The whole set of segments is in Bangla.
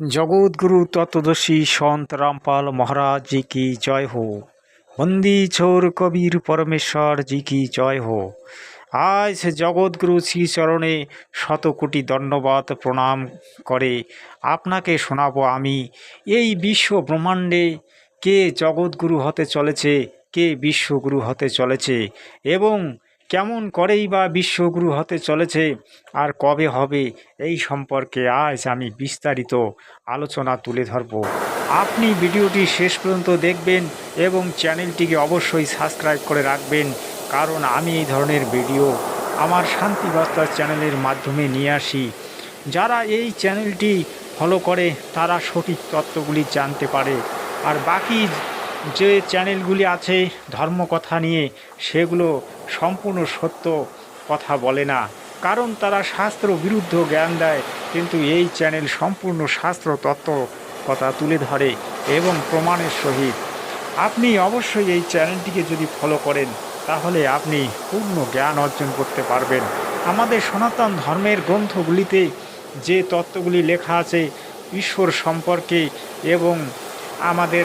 জগৎগুরু তত্ত্বদর্শী সন্ত রামপাল মহারাজ জি কি জয় হো। বন্দি ছোর কবির পরমেশ্বর জি কি জয় হো। আজ জগৎগুরু শ্রীচরণে শত কোটি দণ্ডবাদ প্রণাম করে। আপনাকে শোনাবো আমি, এই বিশ্ব ব্রহ্মাণ্ডে কে জগৎগুরু হতে চলেছে, কে বিশ্বগুরু হতে চলেছে এবং কেমন করেই বা বিশ্বগুরু হতে চলেছে আর কবে হবে এই সম্পর্কে আজ আমি বিস্তারিত আলোচনা তুলে ধরব। আপনি ভিডিওটি শেষ পর্যন্ত দেখবেন এবং চ্যানেলটিকে অবশ্যই সাবস্ক্রাইব করে রাখবেন, কারণ আমি এই ধরনের ভিডিও আমার শান্তি বার্তা চ্যানেলের মাধ্যমে নিয়ে আসি। যারা এই চ্যানেলটি ফলো করে, তারা সঠিক তত্ত্বগুলি জানতে পারে। আর বাকি যে চ্যানেলগুলি আছে ধর্মকথা নিয়ে, সেগুলো সম্পূর্ণ সত্য কথা বলে না। কারণ তারা শাস্ত্র বিরুদ্ধ জ্ঞান দেয়, কিন্তু এই চ্যানেল সম্পূর্ণ শাস্ত্র তত্ত্ব কথা তুলে ধরে এবং প্রমাণের সহিত। আপনি অবশ্যই এই চ্যানেলটিকে যদি ফলো করেন, তাহলে আপনি পূর্ণ জ্ঞান অর্জন করতে পারবেন। আমাদের সনাতন ধর্মের গ্রন্থগুলিতে যে তত্ত্বগুলি লেখা আছে, ঈশ্বর সম্পর্কে এবং আমাদের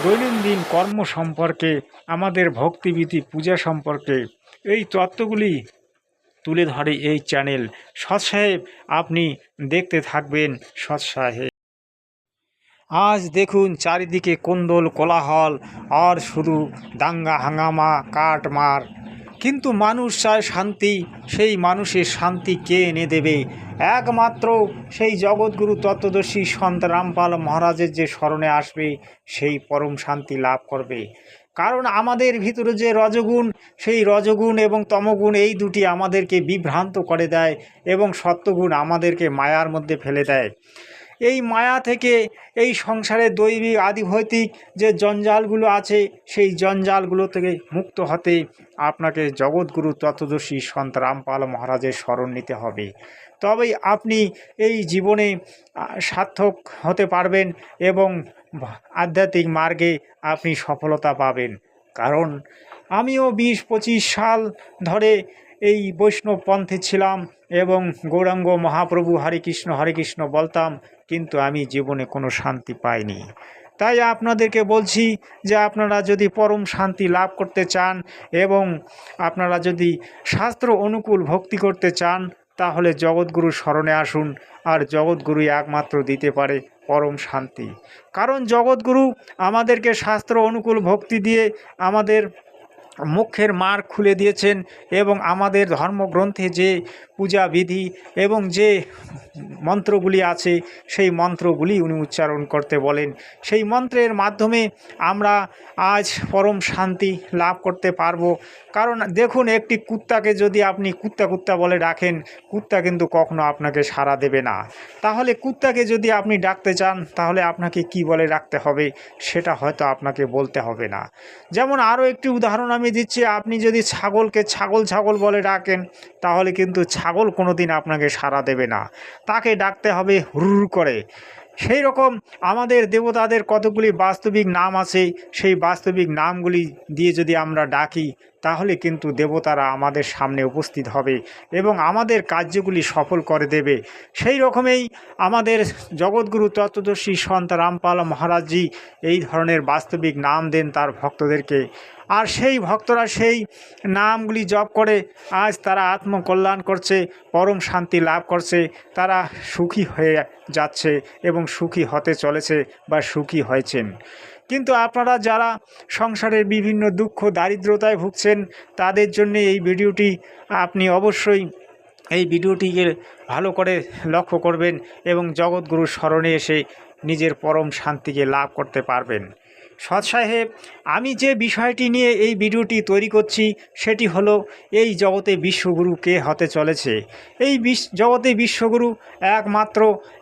দৈনন্দিন কর্ম সম্পর্কে, আমাদের ভক্তিবিধি পূজা সম্পর্কে এই তত্ত্বগুলি তুলে ধরে এই চ্যানেল। সৎ সাহেব, আপনি দেখতে থাকবেন সৎ সাহেব। আজ দেখুন চারিদিকে কোন্দল, কোলাহল, আর শুধু দাঙ্গা, হাঙ্গামা কাট মার কিন্তু মানুষ চায় শান্তি, সেই মানুষের শান্তি কে এনে দেবে? একমাত্র সেই জগৎগুরু তত্ত্বদর্শী সন্ত রামপাল মহারাজের যে স্মরণে আসবে, সেই পরম শান্তি লাভ করবে। কারণ আমাদের ভিতরে যে রজগুণ, সেই রজগুণ এবং তমগুণ এই দুটি আমাদেরকে বিভ্রান্ত করে দেয় এবং সত্যগুণ আমাদেরকে মায়ার মধ্যে ফেলে দেয়। এই মায়া থেকে এই সংসারে দৈবিক আদিভৌতিক যে জঞ্জালগুলো আছে, সেই জঞ্জালগুলো থেকে মুক্ত হতে আপনাকে জগৎগুরু তত্ত্বদর্শী সন্ত রামপাল মহারাজের স্মরণ নিতে হবে। তবেই আপনি এই জীবনে সার্থক হতে পারবেন এবং আধ্যাত্মিক মার্গে আপনি সফলতা পাবেন। কারণ আমিও বিশ পঁচিশ সাল ধরে এই বৈষ্ণব পন্থে ছিলাম এবং গৌরাঙ্গ মহাপ্রভু হরে কৃষ্ণ হরে কৃষ্ণ বলতাম কিন্তু আমি জীবনে কোনো শান্তি পাইনি। তাই আপনাদেরকে বলছি যে আপনারা যদি পরম শান্তি লাভ করতে চান এবং আপনারা যদি শাস্ত্র অনুকূল ভক্তি করতে চান, তাহলে জগৎগুরু স্মরণে আসুন আর জগৎগুরুই একমাত্র দিতে পারে পরম শান্তি। কারণ জগৎগুরু আমাদেরকে শাস্ত্র অনুকূল ভক্তি দিয়ে আমাদের মুখের মার খুলে দিয়েছেন এবং আমাদের ধর্মগ্রন্থে যে পূজা বিধি এবং যে মন্ত্রগুলি আছে, সেই মন্ত্রগুলি উনি উচ্চারণ করতে বলেন। সেই মন্ত্রের মাধ্যমে আমরা আজ পরম শান্তি লাভ করতে পারব। কারণ দেখুন, একটি কুত্তাকে যদি আপনি কুত্তা কুত্তা বলে ডাকেন, কুত্তা কিন্তু কখনো আপনাকে সাড়া দেবে না। তাহলে কুত্তাকে যদি আপনি ডাকতে চান, তাহলে আপনাকে কি বলে ডাকতে হবে, সেটা হয়তো আপনাকে বলতে হবে না। যেমন আরও একটি উদাহরণ আমি দিচ্ছি, আপনি যদি ছাগলকে ছাগল ছাগল বলে ডাকেন, তাহলে কিন্তু ছাগল কোনো দিন আপনাকে সাড়া দেবে না। তাকে ডাকতে হবে হুর করে। সেই রকম আমাদের দেবতাদের কতগুলি বাস্তবিক নাম আছে, সেই বাস্তবিক নামগুলি দিয়ে যদি আমরা ডাকি তাহলে কিন্তু দেবতারা আমাদের সামনে উপস্থিত হবে এবং আমাদের কার্যগুলি সফল করে দেবে। সেই রকমেই আমাদের জগৎগুরু তত্ত্বদর্শী সন্ত রামপাল মহারাজজি এই ধরনের বাস্তবিক নাম দেন তার ভক্তদেরকে। আর সেই ভক্তরা সেই নামগুলি জপ করে আজ তারা আত্মকল্যাণ করছে, পরম শান্তি লাভ করছে, তারা সুখী হয়ে যাচ্ছে এবং সুখী হতে চলেছে বা সুখী হয়েছেন। কিন্তু আপনারা যারা সংসারের বিভিন্ন দুঃখ, দারিদ্রতায় ভুগছেন, তাদের জন্য এই ভিডিওটি আপনি অবশ্যই এই ভিডিওটিকে ভালো করে লক্ষ্য করবেন এবং জগৎগুরুর স্মরণে এসে নিজের পরম শান্তিকে লাভ করতে পারবেন। সৎ সাহেব আমি যে বিষয়টি নিয়ে এই ভিডিওটি তৈরি করছি সেটি হলো এই জগতে বিশ্বগুরু কে হতে চলেছে এই বিশ জগতে বিশ্বগুরু একমাত্র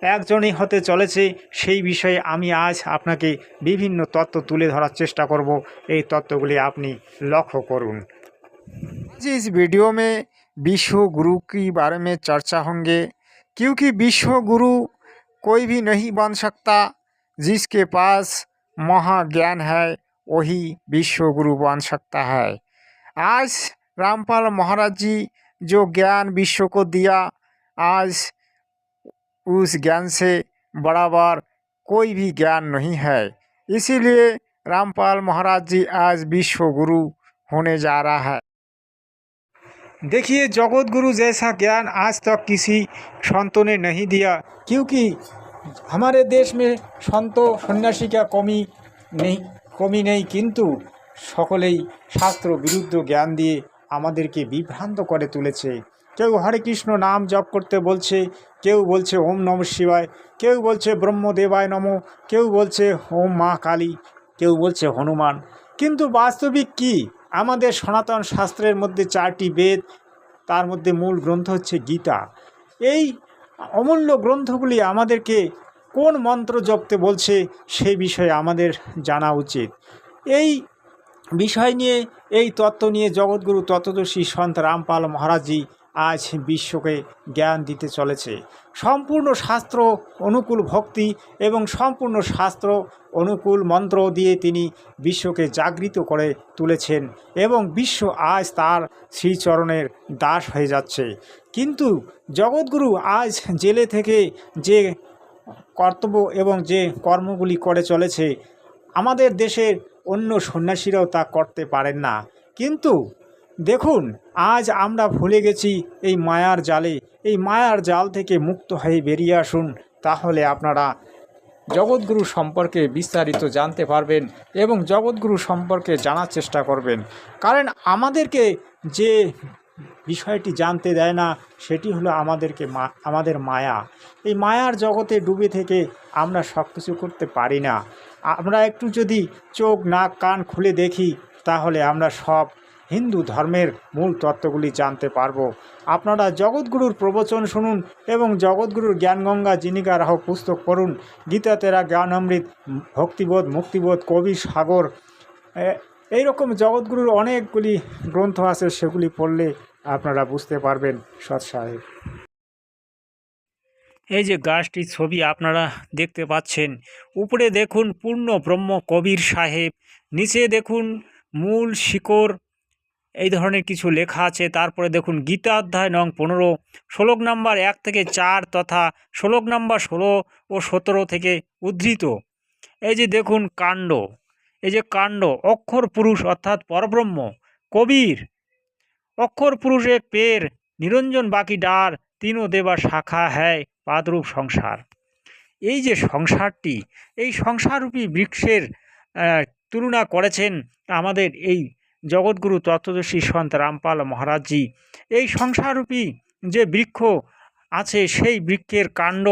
একজনই হতে চলেছে সেই বিষয়ে আমি আজ আপনাকে বিভিন্ন তত্ত্ব তুলে ধরার চেষ্টা করব এই তত্ত্বগুলি আপনি লক্ষ্য করুন आज इस वीडियो में विश्व गुरु के बारे में चर्चा होंगे क्योंकि विश्व गुरु कोई भी नहीं बन सकता जिसके पास महाज्ञान है वही विश्व गुरु बन सकता है आज रामपाल महाराज जी जो ज्ञान विश्व को दिया आज उस ज्ञान से बराबर कोई भी ज्ञान नहीं है इसीलिए रामपाल महाराज जी आज विश्व गुरु होने जा रहा है देखिए जगत गुरु जैसा ज्ञान आज तक किसी संतों ने नहीं दिया क्योंकि हमारे देश में संत সন্ন্যাসী का कमी নেই কমি নেই কিন্তু সকলেই শাস্ত্র বিরুদ্ধ জ্ঞান দিয়ে আমাদেরকে বিভ্রান্ত করে তুলেছে কেউ হরে কৃষ্ণ নাম জপ করতে বলছে কেউ বলছে ওম নম শিবায় কেউ বলছে ব্রহ্মদেবায় নম কেউ বলছে ওম মা কালী কেউ বলছে হনুমান কিন্তু বাস্তবিক কি আমাদের সনাতন শাস্ত্রের মধ্যে চারটি বেদ তার মধ্যে মূল গ্রন্থ হচ্ছে গীতা এই অমূল্য গ্রন্থগুলি আমাদেরকে কোন মন্ত্র জপতে বলছে সে বিষয়ে আমাদের জানা উচিত। এই বিষয় নিয়ে, এই তত্ত্ব নিয়ে জগৎগুরু তত্ত্বদর্শী সন্ত রামপাল মহারাজজি আজ বিশ্বকে জ্ঞান দিতে চলেছে। সম্পূর্ণ শাস্ত্র অনুকূল ভক্তি এবং সম্পূর্ণ শাস্ত্র অনুকূল মন্ত্র দিয়ে তিনি বিশ্বকে জাগৃত করে তুলেছেন এবং বিশ্ব আজ তার শ্রীচরণের দাস হয়ে যাচ্ছে। কিন্তু জগৎগুরু আজ জেলে থেকে যে কর্তব্য এবং যে কর্মগুলি করে চলেছে, আমাদের দেশের অন্য সন্ন্যাসীরাও তা করতে পারেন না। কিন্তু দেখুন, আজ আমরা ভুলে গেছি এই মায়ার জালে। এই মায়ার জাল থেকে মুক্ত হয়ে বেরিয়ে আসুন, তাহলে আপনারা জগৎগুরু সম্পর্কে বিস্তারিত জানতে পারবেন এবং জগৎগুরু সম্পর্কে জানার চেষ্টা করবেন। কারণ আমাদেরকে যে বিষয়টি জানতে দেয় না, সেটি হলো আমাদেরকে মা, আমাদের মায়া। এই মায়ার জগতে ডুবে থেকে আমরা সব কিছু করতে পারি না। আমরা একটু যদি চোখ, নাক, কান খুলে দেখি, তাহলে আমরা সব হিন্দু ধর্মের মূল তত্ত্বগুলি জানতে পারব। আপনারা জগৎগুরুর প্রবচন শুনুন এবং জগৎগুরুর জ্ঞানগঙ্গা জিনিকা রাহ পুস্তক পড়ুন। গীতা, তেরা, জ্ঞান অমৃত, ভক্তিবোধ, মুক্তিবোধ, কবি, সাগর এইরকম জগৎগুরুর অনেকগুলি গ্রন্থ আছে, সেগুলি পড়লে আপনারা বুঝতে পারবেন, সৎ সাহেব। এই যে গাছটির ছবি আপনারা দেখতে পাচ্ছেন, উপরে দেখুন পূর্ণ ব্রহ্ম কবির সাহেব, নিচে দেখুন মূল শিকড় এই ধরনের কিছু লেখা আছে। তারপরে দেখুন, গীতা অধ্যায় নং পনেরো, শ্লোক নাম্বার এক থেকে চার তথা শ্লোক নাম্বার ষোলো ও সতেরো থেকে উদ্ধৃত। এই যে দেখুন, কাণ্ড। এই যে কাণ্ড, অক্ষর পুরুষ অর্থাৎ পরব্রহ্ম, কবির। অক্ষর পুরুষ পের, নিরঞ্জন বাকি ডার, তিনও দেবা শাখা হ্যায়, পাদরূপ সংসার। এই যে সংসারটি, এই সংসাররূপী বৃক্ষের তুলনা করেছেন আমাদের এই জগৎগুরু তত্ত্বদর্শী সন্ত রামপাল মহারাজজি, এই সংসাররূপী যে বৃক্ষ আছে, সেই বৃক্ষের কাণ্ড,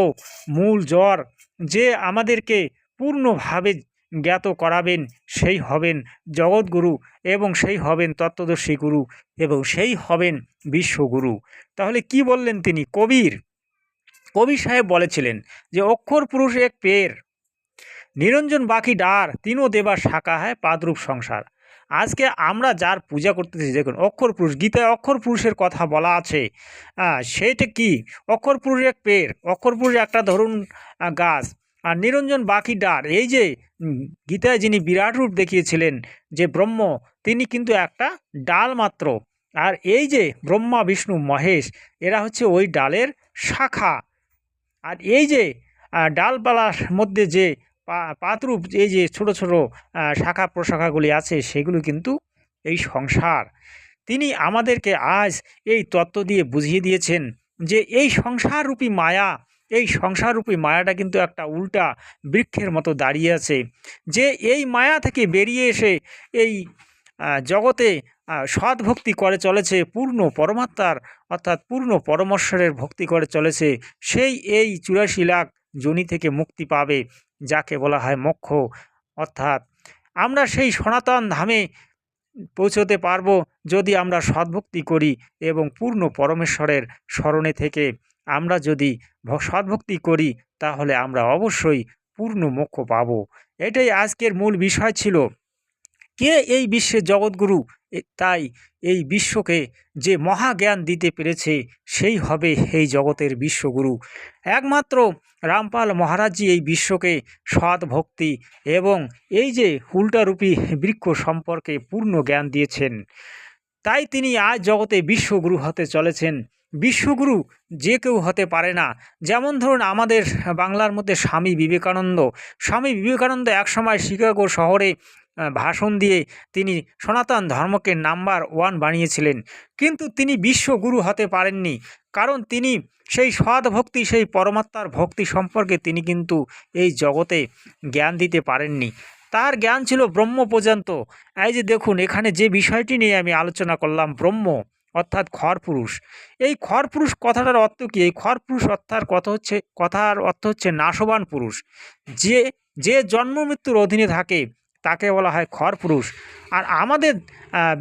মূল জ্বর যে আমাদেরকে পূর্ণভাবে জ্ঞাত করাবেন, সেই হবেন জগৎগুরু এবং সেই হবেন তত্ত্বদর্শী গুরু এবং সেই হবেন বিশ্বগুরু। তাহলে কি বললেন তিনি? কবির, কবি সাহেব বলেছিলেন যে, অক্ষর পুরুষ এক পের, নিরঞ্জন বাকি ডার, তিনও দেবা শাখা হয় পাদরূপ সংসার। আজকে আমরা যার পূজা করতেছি, দেখুন, অক্ষর পুরুষ, গীতায় অক্ষর পুরুষের কথা বলা আছে। সেইটা কি? অক্ষর পুরুষ এক পের, অক্ষর পুরুষ একটা ধরুন গাছ, আর নিরঞ্জন বাকি ডার। এই যে গীতায় যিনি বিরাট রূপ দেখিয়েছিলেন, যে ব্রহ্ম, তিনি কিন্তু একটা ডাল মাত্র। আর এই যে ব্রহ্মা, বিষ্ণু, মহেশ, এরা হচ্ছে ওই ডালের শাখা। আর এই যে ডালপালার মধ্যে যে পাতরূপ এই যে ছোট ছোট শাখা প্রশাখাগুলি আছে, সেগুলো কিন্তু এই সংসার। তিনি আমাদেরকে আজ এই তত্ত্ব দিয়ে বুঝিয়ে দিয়েছেন যে, এই সংসাররূপী মায়া, এই সংসাররূপী মায়াটা কিন্তু একটা উল্টা বৃক্ষের মতো দাঁড়িয়ে আছে। যে, এই মায়া থেকে বেরিয়ে এসে এই জগতে সৎ ভক্তি করে চলেছে, পূর্ণ পরমাত্মার, অর্থাৎ পূর্ণ পরমেশ্বরের ভক্তি করে চলেছে, সেই এই চুরাশি লাখ জনি থেকে মুক্তি পাবে। যাকে বলা হয় মোক্ষ। অর্থাৎ আমরা সেই সনাতন ধামে পৌঁছতে পারব যদি আমরা সদ্ভক্তি করি এবং পূর্ণ পরমেশ্বরের স্মরণে থেকে আমরা যদি সদ্ভক্তি করি, তাহলে আমরা অবশ্যই পূর্ণ মোক্ষ পাব। এটাই আজকের মূল বিষয় ছিল। কে এই বিশ্বের জগৎগুরু তাই এই বিশ্বকে যে মহাজ্ঞান দিতে পেরেছে, সেই হবে এই জগতের বিশ্বগুরু। একমাত্র রামপাল মহারাজজি এই বিশ্বকে সৎ ভক্তি এবং এই যে উল্টারূপী বৃক্ষ সম্পর্কে পূর্ণ জ্ঞান দিয়েছেন, তাই তিনি আজ জগতে বিশ্বগুরু হতে চলেছেন। বিশ্বগুরু যে কেউ হতে পারে না। যেমন ধরুন আমাদের বাংলার মধ্যে স্বামী বিবেকানন্দ। স্বামী বিবেকানন্দ একসময় শিকাগো শহরে ভাষণ দিয়ে তিনি সনাতন ধর্মকে নাম্বার ওয়ান বানিয়েছিলেন। কিন্তু তিনি বিশ্বগুরু হতে পারেননি, কারণ তিনি সেই সৎ ভক্তি সেই পরমাত্মার ভক্তি সম্পর্কে তিনি কিন্তু এই জগতে জ্ঞান দিতে পারেননি। তার জ্ঞান ছিল ব্রহ্ম পর্যন্ত। এই যে দেখুন, এখানে যে বিষয়টি নিয়ে আমি আলোচনা করলাম, ব্রহ্ম, অর্থাৎ খরপুরুষ এই খরপুরুষ কথাটার অর্থ কী? এই খরপুরুষ অর্থাৎ কথা হচ্ছে? কথার অর্থ হচ্ছে নাশবান পুরুষ। যে যে জন্ম মৃত্যুর অধীনে থাকে তাকে বলা হয় খরপুরুষ আর আমাদের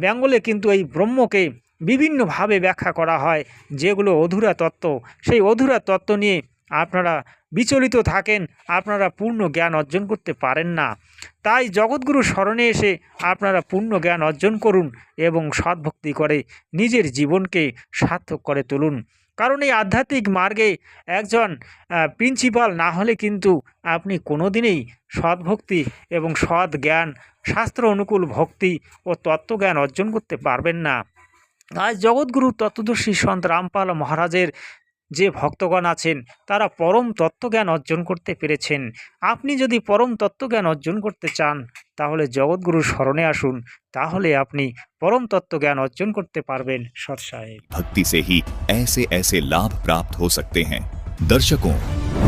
বেঙ্গলে কিন্তু এই ব্রহ্মকে বিভিন্নভাবে ব্যাখ্যা করা হয় যেগুলো অধুরা তত্ত্ব। সেই অধুরা তত্ত্ব নিয়ে আপনারা বিচলিত থাকেন, আপনারা পূর্ণ জ্ঞান অর্জন করতে পারেন না। তাই জগৎগুরু স্মরণে এসে আপনারা পূর্ণ জ্ঞান অর্জন করুন এবং সদ্ভক্তি করে নিজের জীবনকে সার্থক করে তুলুন। কারণ এই আধ্যাত্মিক মার্গে একজন প্রিন্সিপাল না হলে কিন্তু আপনি কোনোদিনই সদ্ভক্তি এবং সৎ জ্ঞান শাস্ত্র অনুকূল ভক্তি ও তত্ত্বজ্ঞান অর্জন করতে পারবেন না। আজ জগৎগুরু তত্ত্বদর্শী সন্ত রামপাল মহারাজের যে ভক্তগণ আছেন তারা পরম তত্ত্বজ্ঞান অর্জন করতে পেরেছেন আপনি যদি পরম তত্ত্বজ্ঞান অর্জন করতে চান তাহলে জগৎগুরুর স্মরণে আসুন তাহলে আপনি পরম তত্ত্বজ্ঞান অর্জন করতে পারবেন সৎ সাহেব भक्ति से ही ऐसे ऐसे लाभ प्राप्त हो सकते हैं दर्शकों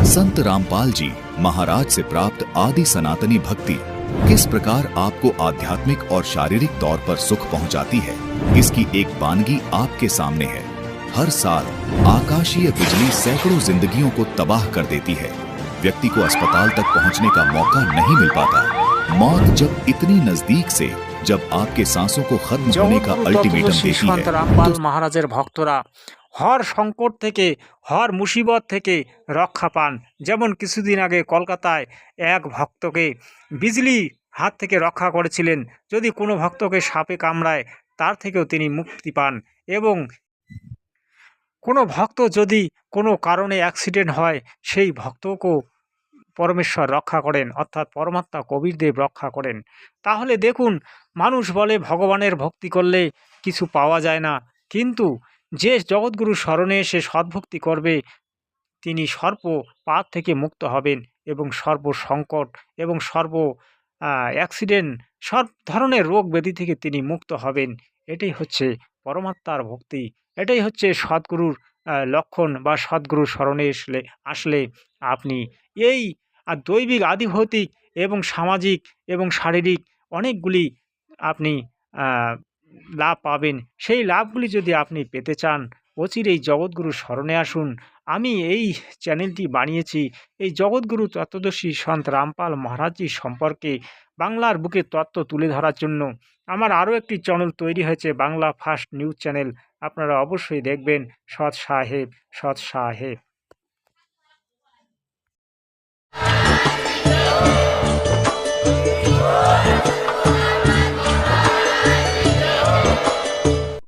संत रामपाल जी महाराज से प्राप्त आदि सनातनी भक्ति किस प्रकार आपको आध्यात्मिक और शारीरिक तौर पर सुख पहुंचाती है इसकी एक वानगी आपके सामने है हर साल आकाशीय बिजली सैकड़ों जिंदगियों को तबाह कर देती है व्यक्ति को अस्पताल तक पहुंचने का मौका नहीं मिल पाता मौत जब इतनी नजदीक से जब आपके सांसों को खत्म होने का জগৎগুরু अल्टीमेटम তত্ত্বদর্শী देती সন্ত है রামপাল মহারাজের ভক্তরা হর সংকট থেকে হর মুসিবত থেকে রক্ষা পান যেমন কিছুদিন আগে কলকাতায় এক ভক্তকে বিজলি হাত থেকে রক্ষা করেছিলেন যদি কোনো ভক্তকে সাপে কামড়ায় তার থেকেও তিনি মুক্তি পান এবং কোনো ভক্ত যদি কোনো কারণে অ্যাক্সিডেন্ট হয়, সেই ভক্তকেও পরমেশ্বর রক্ষা করেন, অর্থাৎ পরমাত্মা কবিরদেব রক্ষা করেন। তাহলে দেখুন, মানুষ বলে ভগবানের ভক্তি করলে কিছু পাওয়া যায় না। কিন্তু যে জগৎগুরু স্মরণে এসে সদ্ভক্তি করবে, তিনি সর্ব পাপ থেকে মুক্ত হবেন এবং সর্ব সংকট এবং সর্ব অ্যাক্সিডেন্ট সব ধরনের রোগ ব্যাধি থেকে তিনি মুক্ত হবেন। এটাই হচ্ছে পরমাত্মার ভক্তি। এটাই হচ্ছে সদ্গুরুর লক্ষণ বা সদ্গুরুর স্মরণে আসলে আসলে আপনি। এই দৈবিক আদিভৌতিক এবং সামাজিক এবং শারীরিক অনেকগুলি আপনি লাভ পাবেন। সেই লাভগুলি যদি আপনি পেতে চান, অচির এই জগৎগুরু স্মরণে আসুন। আমি এই চ্যানেলটি বানিয়েছি। এই জগৎগুরু তত্ত্বদর্শী সন্ত রামপাল মহারাজজি সম্পর্কে বাংলার বুকে তত্ত্ব তুলে ধরার জন্য। আমার আরও একটি চ্যানেল তৈরি হয়েছে, বাংলা ফার্স্ট নিউজ চ্যানেল। আপনারা অবশ্যই দেখবেন সৎ সাহেব সৎ সাহেব।